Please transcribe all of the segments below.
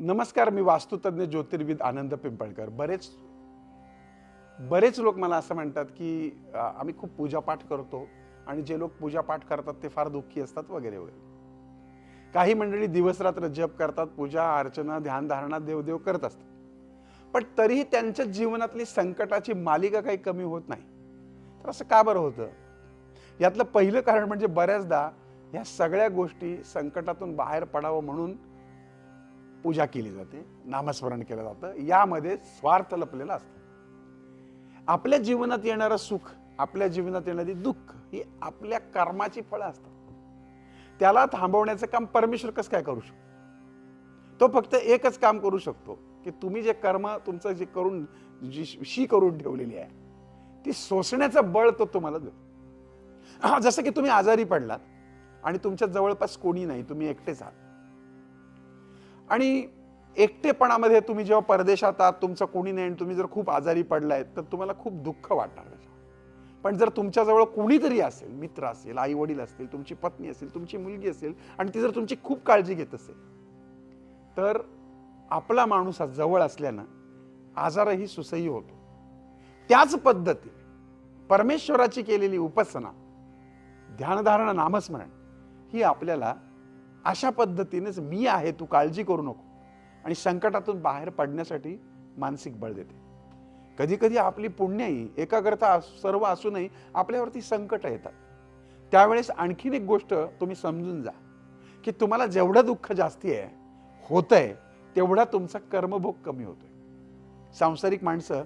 नमस्कार मी वास्तुतज्ञ ज्योतिर्विद आनंद पिंपळकर. बरेच बरेच लोक मला असं म्हणतात की आम्ही खूप पूजापाठ करतो आणि जे लोक पूजापाठ करतात ते फार दुःखी असतात वगैरे वगैरे. काही मंडळी दिवसरात्र जप करतात पूजा अर्चना ध्यानधारणा देवदेव करत असतात. पण तरीही त्यांच्या जीवनातली संकटाची मालिका काही कमी होत नाही. तर असं का बरं होतं? यातलं पहिलं कारण म्हणजे बऱ्याचदा ह्या सगळ्या गोष्टी संकटातून बाहेर पडावं म्हणून पूजा केली जाते नामस्मरण केलं जातं. यामध्ये स्वार्थ लपलेला असतो. आपल्या जीवनात येणारं सुख आपल्या जीवनात येणारी दुःख ही आपल्या कर्माची फळं असतात. त्याला थांबवण्याचं काम परमेश्वर कसं काय करू शकतो? तो फक्त एकच काम करू शकतो की तुम्ही जे कर्म तुमचं जे करून जी शी करून ठेवलेली आहे ती सोसण्याचं बळ तो तुम्हाला देतो. जसं की तुम्ही आजारी पडलात आणि तुमच्या जवळपास कोणी नाही तुम्ही एकटेच आहात. आणि एकटेपणामध्ये तुम्ही जेव्हा परदेशात आहात तुमचं कोणी नाही आणि तुम्ही जर खूप आजारी पडलाय तर तुम्हाला खूप दुःख वाटणार पण जर तुमच्याजवळ कोणीतरी असेल मित्र असेल आई वडील असतील तुमची पत्नी असेल तुमची मुलगी असेल आणि ती जर तुमची खूप काळजी घेत असेल तर आपला माणूस हा जवळ असल्यानं आजारही सुसह्य होतो. त्याच पद्धतीने परमेश्वराची केलेली उपासना ध्यानधारणा नामस्मरण ही आपल्याला अशा पद्धतीनेच मी आहे तू काळजी करू नको. आणि संकटातून बाहेर पडण्यासाठी मानसिक बळ देते. कधी कधी आपली पुण्याही एकाग्रता सर्व असूनही आपल्यावरती संकट येतात. त्यावेळेस आणखीन एक गोष्ट तुम्ही समजून जा की तुम्हाला जेवढं दुःख जास्ती आहे होतंय तेवढा तुमचा कर्मभोग कमी होतोय. सांसारिक माणसं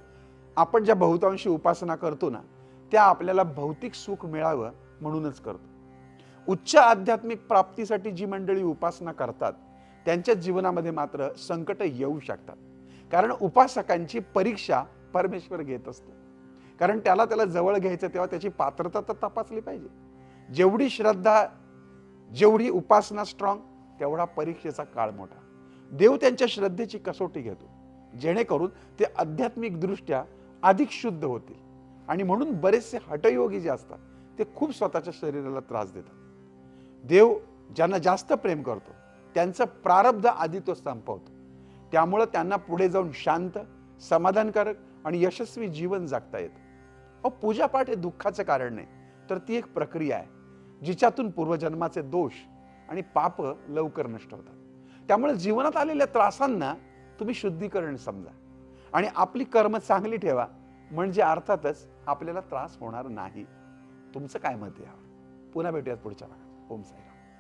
आपण ज्या बहुतांशी उपासना करतो ना त्या आपल्याला भौतिक सुख मिळावं म्हणूनच करतो. उच्च आध्यात्मिक प्राप्तीसाठी जी मंडळी उपासना करतात त्यांच्या जीवनामध्ये मात्र संकट येऊ शकतात. कारण उपासकांची परीक्षा परमेश्वर घेत असतो. कारण त्याला त्याला जवळ घ्यायचं तेव्हा त्याची पात्रता तर तपासली पाहिजे. जेवढी श्रद्धा जेवढी उपासना स्ट्रॉंग तेवढा परीक्षेचा काळ मोठा. देव त्यांच्या श्रद्धेची कसोटी घेतो. जेणेकरून ते आध्यात्मिक दृष्ट्या अधिक शुद्ध होतील. आणि म्हणून बरेचसे हटयोगी जे असतात ते खूप स्वतःच्या शरीराला त्रास देतात. देव ज्यांना जास्त प्रेम करतो त्यांचं प्रारब्ध आधी तो संपवतो. त्यामुळं त्यांना पुढे जाऊन शांत समाधानकारक आणि यशस्वी जीवन जगता येतं. अहो पूजापाठ हे दुःखाचं कारण नाही तर ती एक प्रक्रिया आहे जिच्यातून पूर्वजन्माचे दोष आणि पाप लवकर नष्ट होतात. त्यामुळे जीवनात आलेल्या त्रासांना तुम्ही शुद्धीकरण समजा आणि आपली कर्म चांगली ठेवा म्हणजे अर्थातच आपल्याला त्रास होणार नाही. तुमचं काय मत आहे यावर? पुन्हा भेटूयात पुढच्या भागात. ஓம் சாய்